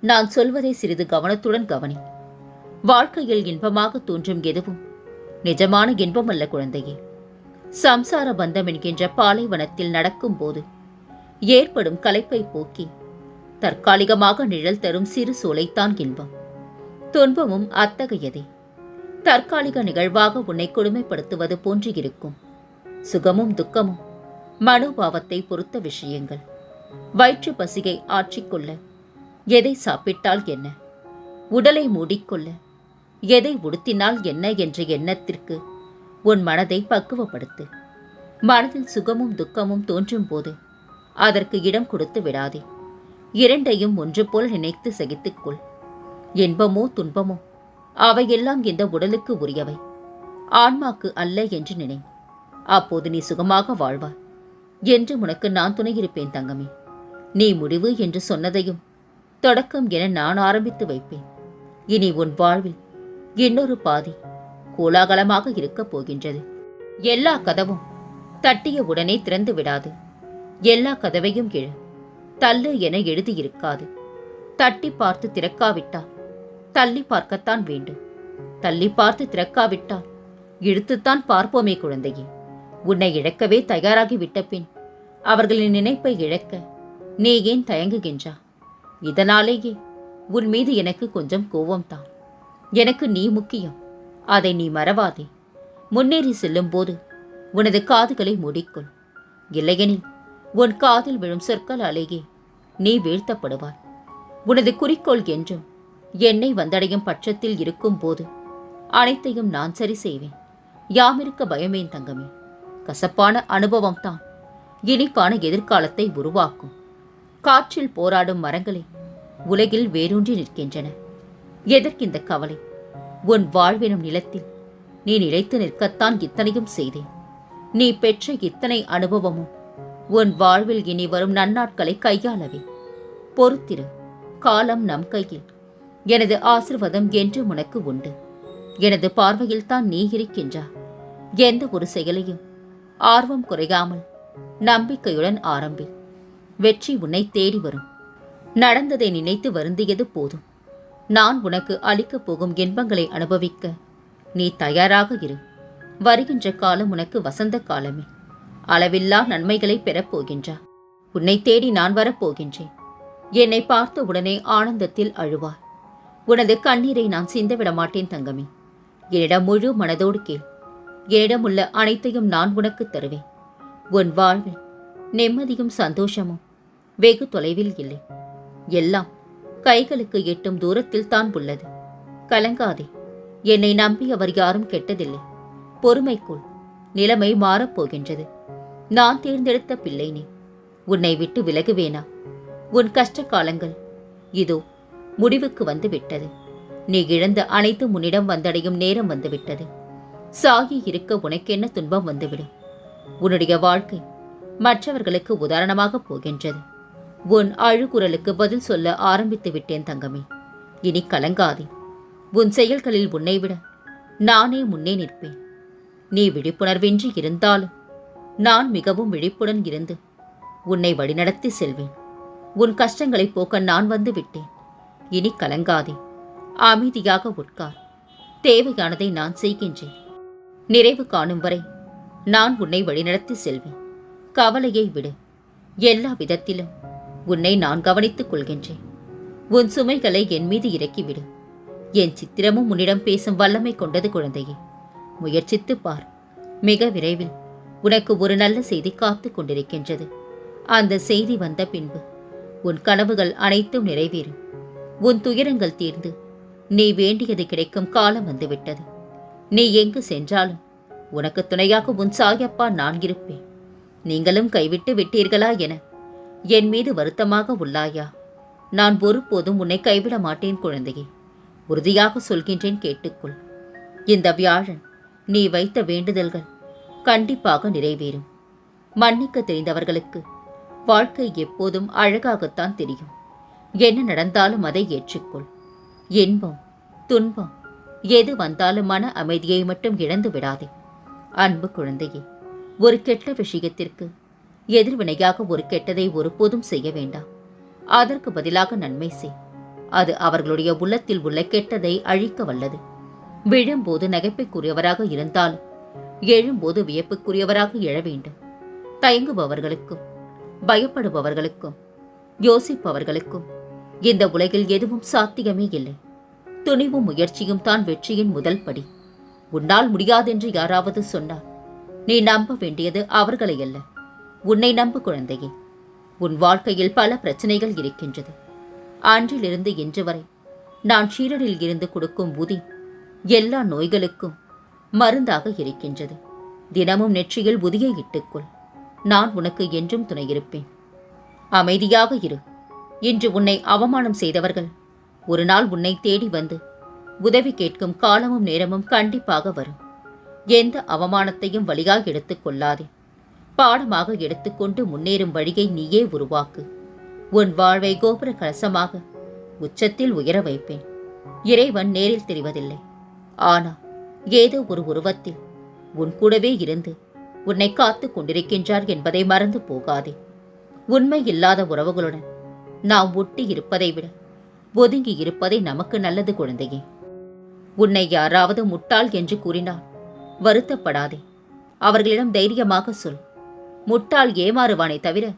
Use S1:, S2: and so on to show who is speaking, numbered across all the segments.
S1: நான் சொல்வதை சிறிது கவனத்துடன் கவனி. வாழ்க்கையில் இன்பமாக தோன்றும் எதுவும் நிஜமான இன்பம் அல்ல குழந்தையே. சம்சார பந்தம் என்கின்ற பாலைவனத்தில் நடக்கும் போது ஏற்படும் கலைப்பை போக்கி தற்காலிகமாக நிழல் தரும் சிறு சோலைத்தான் இன்பம். துன்பமும் அத்தகையதே. தற்காலிக நிகழ்வாக உன்னை கொடுமைப்படுத்துவது போன்று இருக்கும். சுகமும் துக்கமும் மனோபாவத்தை பொறுத்த விஷயங்கள். வயிற்று பசியை ஆற்றிக்கொள்ள எதை சாப்பிட்டால் என்ன? உடலை மூடிக்கொள்ள. எதை உடுத்தினால் என்ன என்ற எண்ணத்திற்கு உன் மனதை பக்குவப்படுத்து. மனதில் சுகமும் துக்கமும் தோன்றும் போது அதற்கு இடம் கொடுத்து விடாதே. இரண்டையும் ஒன்று போல் நினைத்து சகித்துக்கொள் இன்பமோ துன்பமோ அவையெல்லாம் இந்த உடலுக்கு உரியவை. ஆன்மாக்கு அல்ல என்று நினை. அப்போது நீ சுகமாக வாழ்வாய் என்று உனக்கு நான் துணையிருப்பேன் தங்கமே. நீ முடிவு என்று சொன்னதையும் தொடக்கம் என நான் ஆரம்பித்து வைப்பேன். இனி உன் வாழ்வில் இன்னொரு பாதி கோலாகலமாக இருக்கப் போகின்றது. எல்லா கதவும் தட்டிய உடனே திறந்து விடாது. எல்லா கதவையும் இழ. தள்ளு என எழுதியிருக்காது தட்டி பார்த்து திறக்காவிட்டால் தள்ளி பார்க்கத்தான் வேண்டும். தள்ளி பார்த்து திறக்காவிட்டால் இழுத்துத்தான் பார்ப்போமே குழந்தையே. உன்னை இழக்கவே தயாராகி விட்ட பின் அவர்களின் நினைப்பை இழக்க நீ ஏன் தயங்குகின்றா? இதனாலேயே உன் மீது எனக்கு கொஞ்சம் கோபம்தான். எனக்கு நீ முக்கியம். அதை நீ மறவாதே. முன்னேறி செல்லும்போது உனது காதுகளை மூடிக்கொள். இல்லையெனில் உன் காதில் விழும் சொற்களாலேயே நீ வீழ்த்தப்படுவாய். உனது குறிக்கோள் என்றும் என்னை வந்தடையும் பட்சத்தில் இருக்கும்போது அனைத்தையும் நான் சரி செய்வேன். யாமிருக்க பயமேன் தங்கமே. கசப்பான அனுபவம்தான் இனிப்பான எதிர்காலத்தை உருவாக்கும். காற்றில் போராடும் மரங்களே உலகில் வேரூன்றி நிற்கின்றன. எதற்கிந்த கவலை? உன் வாழ்வினும் நிலத்தில் நீ நிலைத்து நிற்கத்தான் இத்தனையும் செய்தேன். நீ பெற்ற இத்தனை அனுபவமும் உன் வாழ்வில் இனி வரும் நன்னாட்களை கையாளவே. பொறுத்திரு காலம் நம் கையில். எனது ஆசிர்வாதம் என்று உனக்கு உண்டு. எனது பார்வையில் தான் நீ இருக்கின்றா. எந்த ஒரு செயலையும் ஆர்வம் குறையாமல் நம்பிக்கையுடன் ஆரம்பி வெற்றி உன்னை தேடி வரும். நடந்ததை நினைத்து வருந்தியது போதும். நான் உனக்கு அளிக்கப் போகும் இன்பங்களை அனுபவிக்க நீ தயாராக இரு. வருகின்ற காலம் உனக்கு வசந்த காலமே. அளவில்லா நன்மைகளை பெறப் போகின்றா உன்னை தேடி நான் வரப்போகின்றேன். என்னை பார்த்த உடனே ஆனந்தத்தில் அழுவார் உனது கண்ணீரை நான் சிந்தவிட மாட்டேன் தங்கமே. என்னிடம் முழு மனதோடு கேள். என்னிடமுள்ள அனைத்தையும் நான் உனக்கு தருவேன். உன் வாழ்வில் நிம்மதியும் சந்தோஷமும் வெகு தொலைவில் இல்லை. எல்லாம் கைகளுக்கு எட்டும் தூரத்தில் தான் உள்ளது. கலங்காதே. என்னை நம்பி அவர் யாரும் கெட்டதில்லை. பொறுமைக்குள் நிலைமை மாறப்போகின்றது நான் தேர்ந்தெடுத்த பிள்ளை நீ உன்னை விட்டு விலகுவேனா? உன் கஷ்ட காலங்கள் இதோ முடிவுக்கு வந்து விட்டது நீ இழந்த அனைத்து உன்னிடம் வந்தடையும் நேரம் வந்துவிட்டது. சாகி இருக்க உனக்கென்ன துன்பம் வந்துவிடும்? உன்னுடைய வாழ்க்கை மற்றவர்களுக்கு உதாரணமாக போகின்றது. உன் அழுகுரலுக்கு பதில் சொல்ல ஆரம்பித்து விட்டேன் தங்கமே. இனி கலங்காதே. உன் செயல்களில் உன்னை விட நானே முன்னே நிற்பேன். நீ விழிப்புணர்வின்றி இருந்தாலும் நான் மிகவும் விழிப்புடன் இருந்து உன்னை வழிநடத்தி செல்வேன். உன் கஷ்டங்களை போக்க நான் வந்து விட்டேன். இனி கலங்காதே. அமைதியாக உட்கார். தேவையானதை நான் செய்கின்றேன். நிறைவு காணும் வரை நான் உன்னை வழிநடத்தி செல்வேன். கவலையை விடு. எல்லா விதத்திலும் உன்னை நான் கவனித்துக் கொள்கின்றேன். உன் சுமைகளை என் மீது இறக்கிவிடு. என் சித்திரமும் உன்னிடம் பேசும் வல்லமை கொண்டது குழந்தையே. முயற்சித்து பார். மிக விரைவில் உனக்கு ஒரு நல்ல செய்தி காத்துக் கொண்டிருக்கின்றது. அந்த செய்தி வந்த பின்பு உன் கனவுகள் அனைத்தும் நிறைவேறும். உன் துயரங்கள் தீர்ந்து நீ வேண்டியது கிடைக்கும் காலம் வந்துவிட்டது. நீ எங்கு சென்றாலும் உனக்கு துணையாக உன் சாயப்பா நான் இருப்பேன். நீங்களும் கைவிட்டு விட்டீர்களா என என் மீது வருத்தமாக உள்ளாயா? நான் ஒருபோதும் உன்னை கைவிட மாட்டேன் குழந்தையே. உறுதியாக சொல்கின்றேன் கேட்டுக்கொள். இந்த வியாழன் நீ வைத்த வேண்டுதல்கள் கண்டிப்பாக நிறைவேறும். மன்னிக்க தெரிந்தவர்களுக்கு வாழ்க்கை எப்போதும் அழகாகத்தான் தெரியும். என்ன நடந்தாலும் அதை ஏற்றுக்கொள். இன்பம் துன்பம் எது வந்தாலும் மன அமைதியை மட்டும் இழந்து விடாதே அன்பு குழந்தையே ஒரு கெட்ட விஷயத்திற்கு எதிர்வினையாக ஒரு கெட்டதை ஒருபோதும் செய்ய வேண்டாம். அதற்கு பதிலாக நன்மை செய். அது அவர்களுடைய உள்ளத்தில் உள்ள கெட்டதை அழிக்க வல்லது. விழும்போது நகைப்பைக்குரியவராக இருந்தாலும் எழும்போது வியப்புக்குரியவராக எழ வேண்டும். தயங்குபவர்களுக்கும் பயப்படுபவர்களுக்கும் யோசிப்பவர்களுக்கும் இந்த உலகில் எதுவும் சாத்தியமே இல்லை. துணிவும் முயற்சியும் தான் வெற்றியின் முதல் படி. உன்னால் முடியாதென்று யாராவது சொன்னால் நீ நம்ப வேண்டியது அவர்களை அல்ல உன்னை நம்பு குழந்தையே. உன் வாழ்க்கையில் பல பிரச்சனைகள் இருக்கின்றது. அன்றிலிருந்து இன்று வரை நான் ஷீரடில் இருந்து கொடுக்கும் உதி எல்லா நோய்களுக்கும் மருந்தாக இருக்கின்றது. தினமும் நெற்றியில் உதியை இட்டுக்கொள். நான் உனக்கு என்றும் துணையிருப்பேன் அமைதியாக இரு. இன்று உன்னை அவமானம் செய்தவர்கள் ஒரு நாள் உன்னை தேடி வந்து உதவி கேட்கும் காலமும் நேரமும் கண்டிப்பாக வரும். எந்த அவமானத்தையும் வழியாக எடுத்துக் கொள்ளாதே. பாடமாக எடுத்துக்கொண்டு முன்னேறும் வழியை நீயே உருவாக்கு. உன் வாழ்வை கோபுர கலசமாக உச்சத்தில் உயர வைப்பேன். இறைவன் நேரில் தெரிவதில்லை. ஆனா ஏதோ ஒரு உருவத்தில் உன் கூடவே இருந்து உன்னை காத்து கொண்டிருக்கின்றார் என்பதை மறந்து போகாதே. உண்மை இல்லாத உறவுகளுடன் நாம் ஒட்டி இருப்பதை விட ஒதுங்கி இருப்பதை நமக்கு நல்லது குழந்தையே. உன்னை யாராவது முட்டாள் என்று கூறினால் வருத்தப்படாதே. அவர்களிடம் தைரியமாக சொல். முட்டாள் ஏமாறுவானே தவிர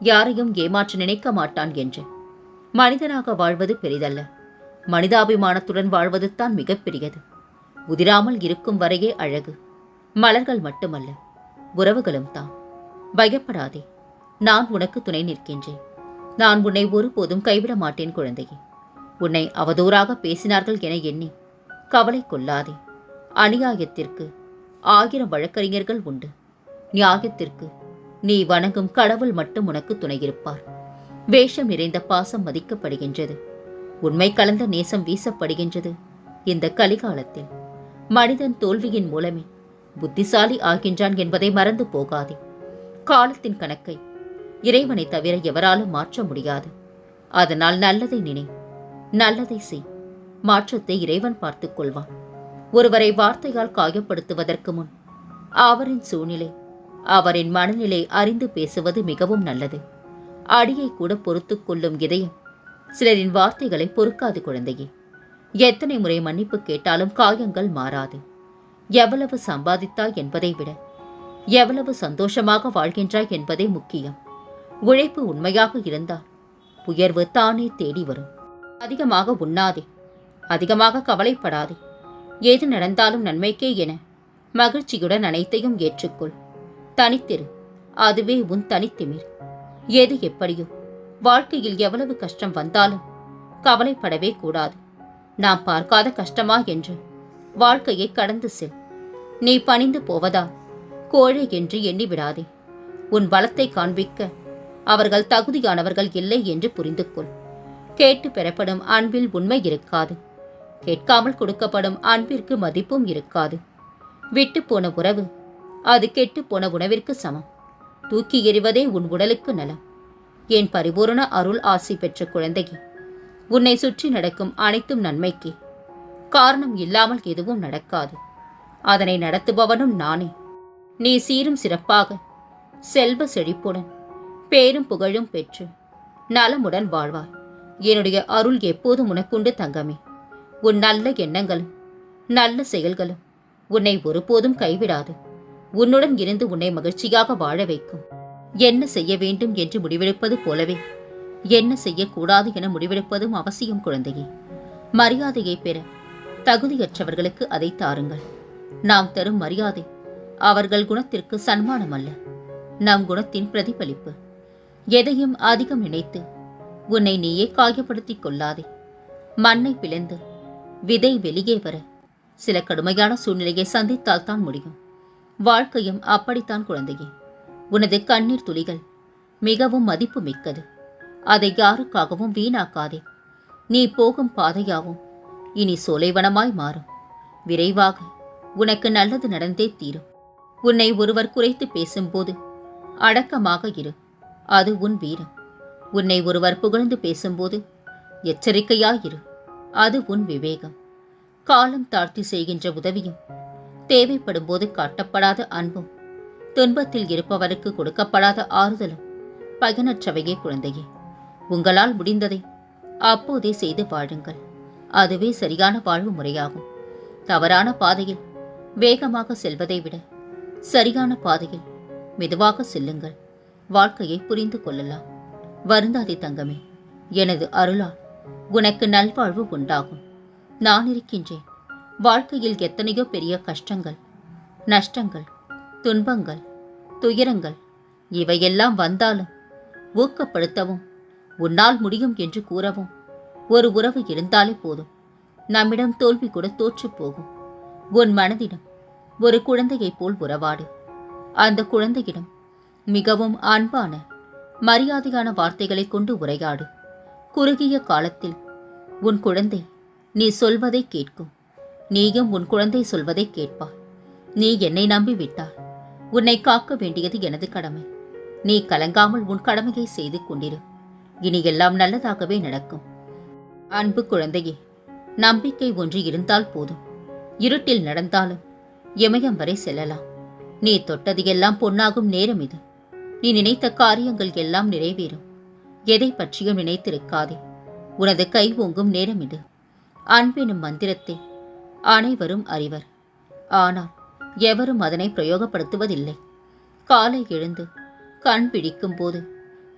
S1: யாரையும் ஏமாற்ற நினைக்க மாட்டான் என்று. மனிதனாக வாழ்வது பெரிதல்ல. மனிதாபிமானத்துடன் வாழ்வது தான் மிகப்பெரியது. உதிராமல் இருக்கும் வரையே அழகு. மலர்கள் மட்டுமல்ல உறவுகளும் தான். பயப்படாதே. நான் உனக்கு துணை நிற்கின்றேன். நான் உன்னை ஒருபோதும் கைவிட மாட்டேன் குழந்தையே. உன்னை அவதூறாக பேசினார்கள் என எண்ணி கவலை கொள்ளாதே. அநியாயத்திற்கு ஆயிரம் வழக்கறிஞர்கள் உண்டு. நியாயத்திற்கு நீ வணங்கும் கடவுள் மட்டும் உனக்கு துணையிருப்பார். வேஷம் நிறைந்த பாசம் மதிக்கப்படுகின்றது. உண்மை கலந்த நேசம் வீசப்படுகின்றது. இந்த கலிகாலத்தில் மனிதன் தோல்வியின் மூலமே புத்திசாலி ஆகின்றான் என்பதை மறந்து போகாதே. காலத்தின் கணக்கை இறைவனை தவிர எவராலும் மாற்ற முடியாது. அதனால் நல்லதை நினை நல்லதை செய். மாற்றத்தை இறைவன் பார்த்துக் கொள்வான். ஒருவரை வார்த்தையால் காயப்படுத்துவதற்கு முன் அவரின் சூழ்நிலை அவரின் மனநிலை அறிந்து பேசுவது மிகவும் நல்லது. அடியை கூட பொறுத்துக் கொள்ளும் இதயம். சிலரின் வார்த்தைகளை பொறுக்காது குழந்தையே. எத்தனை முறை மன்னிப்பு கேட்டாலும் காயங்கள் மாறாது. எவ்வளவு சம்பாதித்தாய் என்பதை விட எவ்வளவு சந்தோஷமாக வாழ்கின்றாய் என்பதே முக்கியம். உழைப்பு உண்மையாக இருந்தால் உயர்வு தானே தேடி வரும். அதிகமாக உண்ணாதே. அதிகமாக கவலைப்படாதே. எது நடந்தாலும் நன்மைக்கே என மகிழ்ச்சியுடன் அனைத்தையும் ஏற்றுக்கொள். தனித்திரு. அதுவே உன் தனித்திமிர். எது எப்படியோ வாழ்க்கையில் எவ்வளவு கஷ்டம் வந்தாலும் கவலைப்படவே கூடாது. நாம் பார்க்காத கஷ்டமா என்று வாழ்க்கையை கடந்து செல். நீ பணிந்து போவதா? கோழை என்று எண்ணி விடாதே உன் பலத்தை காண்பிக்க அவர்கள் தகுதியானவர்கள் இல்லை என்று புரிந்து கொள் கேட்டு பெறப்படும் அன்பில் உண்மை இருக்காது. கேட்காமல் கொடுக்கப்படும் அன்பிற்கு மதிப்பும் இருக்காது. விட்டு போன உறவு அது கெட்டுப் போன உணவிற்கு சமம். தூக்கி எறிவதே உன் உடலுக்கு நலம். என் பரிபூரண அருள் ஆசி பெற்ற குழந்தையே உன்னை சுற்றி நடக்கும் அனைத்தும் நன்மைக்கு. காரணம் இல்லாமல் எதுவும் நடக்காது. அதனை நடத்துபவனும் நானே. நீ சீரும் சிறப்பாக செல்வ செழிப்புடன் பேரும் புகழும் பெற்று நலமுடன் வாழ்வாய். என்னுடைய அருள் எப்போதும் உனக்குண்டு தங்கமே. உன் நல்ல எண்ணங்களும் நல்ல செயல்களும் உன்னை ஒருபோதும் கைவிடாது. உன்னுடன் இருந்து உன்னை மகிழ்ச்சியாக வாழ வைக்கும். என்ன செய்ய வேண்டும் என்று முடிவெடுப்பது போலவே என்ன செய்யக்கூடாது என முடிவெடுப்பதும் அவசியம் குழந்தையே. மரியாதையை பெற தகுதியற்றவர்களுக்கு அதை தாருங்கள். நாம் தரும் மரியாதை அவர்கள் குணத்திற்கு சன்மானம் அல்ல நம் குணத்தின் பிரதிபலிப்பு. எதையும் அதிகம் நினைத்து உன்னை நீயே காயப்படுத்திக் கொள்ளாதே. மண்ணை பிளந்து விதை வெளியே வர சில கடுமையான சூழ்நிலையை சந்தித்தால் தான் முடியும். வாழ்க்கையும் அப்படித்தான் குழந்தையே. உனது கண்ணீர் துளிகள் மிகவும் மதிப்பு மிக்கது அதை யாருக்காகவும் வீணாக்காதே. நீ போகும் பாதையாவும் இனி சோலைவனமாய் மாறும். விரைவாக உனக்கு நல்லது நடந்தே தீரும். உன்னை ஒருவர் குறைத்து பேசும்போது அடக்கமாக இரு. அது உன் வீரம். உன்னை ஒருவர் புகழ்ந்து பேசும்போது எச்சரிக்கையாயிரு அது உன் விவேகம். காலம் தாழ்த்தி செய்கின்ற உதவியும் தேவைப்படும் போது காட்டப்படாத அன்பும் துன்பத்தில் இருப்பவருக்கு கொடுக்கப்படாத ஆறுதலும் பயனற்றவையே குழந்தையே. உங்களால் முடிந்ததை அப்போதே செய்து வாழுங்கள். அதுவே சரியான வாழ்வு முறையாகும். தவறான பாதையில் வேகமாக செல்வதை விட சரியான பாதையில் மெதுவாக செல்லுங்கள். வாழ்க்கையை புரிந்து கொள்ளலாம். வருந்தாதே தங்கமே எனது அருளால் உனக்கு நல்வாழ்வு உண்டாகும். நான் இருக்கின்றேன். வாழ்க்கையில் எத்தனையோ பெரிய கஷ்டங்கள் நஷ்டங்கள் துன்பங்கள் துயரங்கள் இவையெல்லாம் வந்தாலும் ஊக்கப்படுத்தவும் உன்னால் முடியும் என்று கூறவும் ஒரு உறவு இருந்தாலே போதும். நம்மிடம் தோல்வி கூட தோற்றுப் போகும். உன் மனதிடம் ஒரு குழந்தையைப் போல் உறவாடு. அந்த குழந்தையிடம் மிகவும் அன்பான மரியாதையான வார்த்தைகளை கொண்டு உரையாடு. குறுகிய காலத்தில் உன் குழந்தை நீ சொல்வதை கேட்கும். நீயும் உன் குழந்தை சொல்வதை கேட்பாய். நீ என்னை நம்பி விட்டாய் உன்னை காக்க வேண்டியது எனது கடமை. நீ கலங்காமல் உன் கடமையை செய்து கொண்டிரு. இனி எல்லாம் நல்லதாகவே நடக்கும். அன்பு குழந்தையே நம்பிக்கை ஒன்று இருந்தால் போதும். இருட்டில் நடந்தாலும் இமயம் வரை செல்லலாம். நீ தொட்டது எல்லாம் பொன்னாகும் நேரம் இது. நீ நினைத்த காரியங்கள் எல்லாம் நிறைவேறும். எதை பற்றியும் நினைத்திருக்காதே. உனது கை ஓங்கும் நேரம் இது. அன்பெனும் மந்திரத்தை அனைவரும் அறிவர். ஆனால் எவரும் அதனை பிரயோகப்படுத்துவதில்லை. காலை எழுந்து கண் பிடிக்கும் போது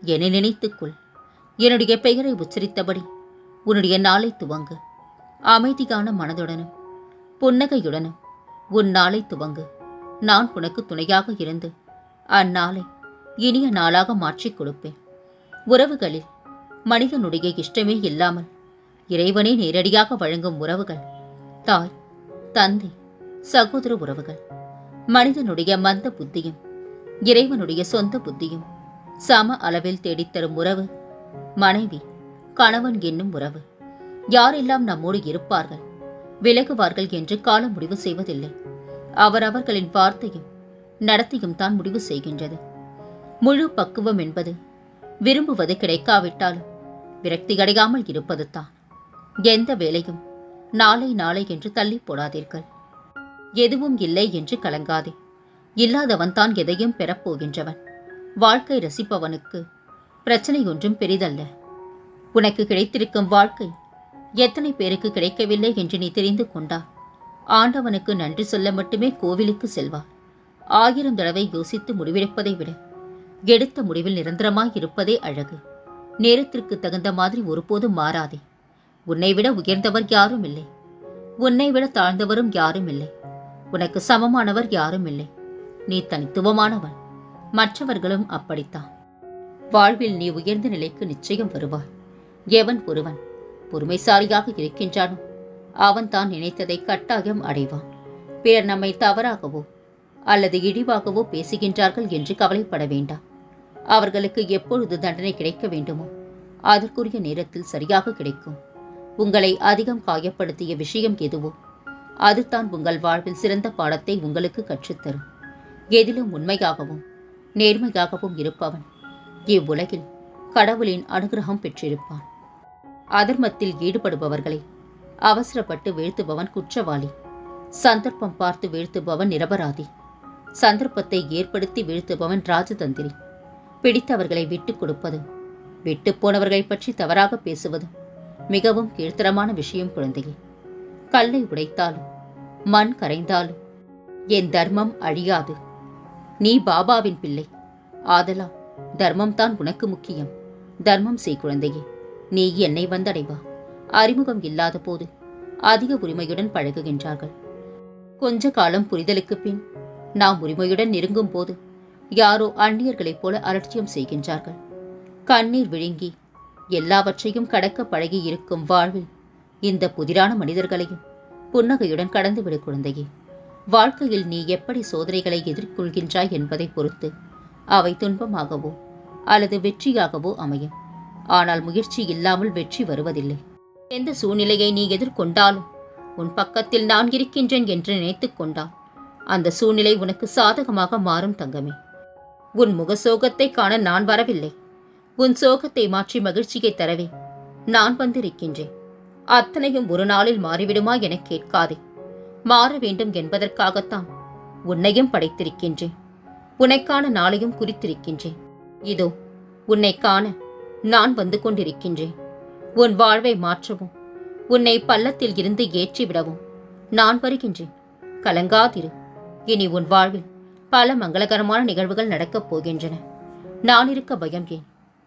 S1: என்னை நினைத்துக்கொள் என்னுடைய பெயரை உச்சரித்தபடி உன்னுடைய நாளை துவங்கு. அமைதியான மனதுடனும் புன்னகையுடனும் உன் நாளை துவங்கு. நான் உனக்கு துணையாக இருந்து அந்நாளை இனிய நாளாக மாற்றிக் கொடுப்பேன். உறவுகளில் மனிதனுடைய இஷ்டமே இல்லாமல் இறைவனே நேரடியாக வழங்கும் உறவுகள் தாய் தந்தை சகோதர உறவுகள் மனிதனுடைய மந்த புத்தியும் இறைவனுடைய சொந்த புத்தியும் சம அளவில் தேடித்தரும் உறவு மனைவி கணவன் என்னும் உறவு. யாரெல்லாம் நம்மோடு இருப்பார்கள் விலகுவார்கள் என்று காலம் முடிவு செய்வதில்லை. அவரவர்களின் வார்த்தையும் நடத்தையும் தான் முடிவு செய்கின்றது. முழு பக்குவம் என்பது விரும்புவது கிடைக்காவிட்டாலும் விரக்தி அடையாமல் இருப்பது தான் எந்த வேலையும் நாளை நாளை என்று தள்ளி போடாதீர்கள். எதுவும் இல்லை என்று கலங்காதே. இல்லாதவன் தான் எதையும் பெறப்போகின்றவன் வாழ்க்கை ரசிப்பவனுக்கு பிரச்சனை ஒன்றும் பெரிதல்ல. உனக்கு கிடைத்திருக்கும் வாழ்க்கை எத்தனை பேருக்கு கிடைக்கவில்லை என்று நீ தெரிந்து கொண்டா? ஆண்டவனுக்கு நன்றி சொல்ல மட்டுமே கோவிலுக்கு செல்வார் ஆயிரம் தடவை யோசித்து முடிவெடுப்பதை விட எடுத்த முடிவில் நிரந்தரமாய் இருப்பதே அழகு. நேரத்திற்கு தகுந்த மாதிரி ஒருபோதும் மாறாதே. உன்னை விட உயர்ந்தவர் யாரும் இல்லை. உன்னை விட தாழ்ந்தவரும் யாரும் இல்லை. உனக்கு சமமானவர் யாரும் இல்லை. நீ தனித்துவமானவன் மற்றவர்களும் அப்படித்தான். வாழ்வில் நீ உயர்ந்த நிலைக்கு நிச்சயம் வருவாய். எவன் ஒருவன் பொறுமைசாலியாக இருக்கின்றானோ அவன் தான் நினைத்ததை கட்டாயம் அடைவான். பிறர் நம்மை தவறாகவோ அல்லது இழிவாகவோ பேசுகின்றார்கள் என்று கவலைப்பட வேண்டாம். அவர்களுக்கு எப்பொழுது தண்டனை கிடைக்க வேண்டுமோ அதற்குரிய நேரத்தில் சரியாக கிடைக்கும். உங்களை அதிகம் காயப்படுத்திய விஷயம் எதுவோ? அதுதான் உங்கள் வாழ்வில் சிறந்த பாடத்தை உங்களுக்கு கற்றுத்தரும். எதிலும் உண்மையாகவும் நேர்மையாகவும் இருப்பவன் இவ்வுலகில் கடவுளின் அனுகிரகம் பெற்றிருப்பான். அதர்மத்தில் ஈடுபடுபவர்களை அவசரப்பட்டு வீழ்த்துபவன் குற்றவாளி. சந்தர்ப்பம் பார்த்து வீழ்த்துபவன் நிரபராதி. சந்தர்ப்பத்தை ஏற்படுத்தி வீழ்த்துபவன் ராஜதந்திரி. பிடித்தவர்களை விட்டுக் கொடுப்பதும் விட்டு போனவர்களை பற்றி தவறாக பேசுவதும் மிகவும் கீழ்த்தரமான விஷயம் குழந்தையே. கல்லை உடைத்தாலும் மண் கரைந்தாலும் என் தர்மம் அழியாது. நீ பாபாவின் பிள்ளை. ஆதலா தர்மம்தான் உனக்கு முக்கியம். தர்மம் செய் குழந்தையே. நீ என்னை வந்தடைவா. அறிமுகம் இல்லாத போது அதிக உரிமையுடன் பழகுகின்றார்கள். கொஞ்ச காலம் புரிதலுக்கு பின் நாம் உரிமையுடன் நெருங்கும் போது யாரோ அந்நியர்களைப் போல அலட்சியம் செய்கின்றார்கள். கண்ணீர் விழுங்கி எல்லாவற்றையும் கடக்க பழகி இருக்கும் வாழ்வில் இந்த புதிரான மனிதர்களையும் புன்னகையுடன் கடந்துவிடு குழந்தையே. வாழ்க்கையில் நீ எப்படி சோதனைகளை எதிர்கொள்கின்றாய் என்பதை பொறுத்து அவை துன்பமாகவோ அல்லது வெற்றியாகவோ அமையும். ஆனால் முயற்சி இல்லாமல் வெற்றி வருவதில்லை. எந்த சூழ்நிலையை நீ எதிர்கொண்டாலும் உன் பக்கத்தில் நான் இருக்கின்றேன் என்று நினைத்துக் கொண்டால் அந்த சூழ்நிலை உனக்கு சாதகமாக மாறும் தங்கமே. உன் முகசோகத்தை காண நான் வரவில்லை. உன் சோகத்தை மாற்றி மகிழ்ச்சியை தரவே. நான் வந்திருக்கின்றேன். அத்தனையும் ஒரு நாளில் மாறிவிடுமா என கேட்காதே. மாற வேண்டும் என்பதற்காகத்தான் உன்னையும் படைத்திருக்கின்றேன். உன்னைக்கான நாளையும் குறித்திருக்கின்றேன். இதோ உன்னை காண நான் வந்து கொண்டிருக்கின்றேன். உன் வாழ்வை மாற்றவும் உன்னை பள்ளத்தில் இருந்து ஏற்றிவிடவும் நான் வருகின்றேன். கலங்காதிரு. இனி உன் வாழ்வில் பல மங்களகரமான நிகழ்வுகள் நடக்கப் போகின்றன. நான் இருக்க பயம் ஏன்?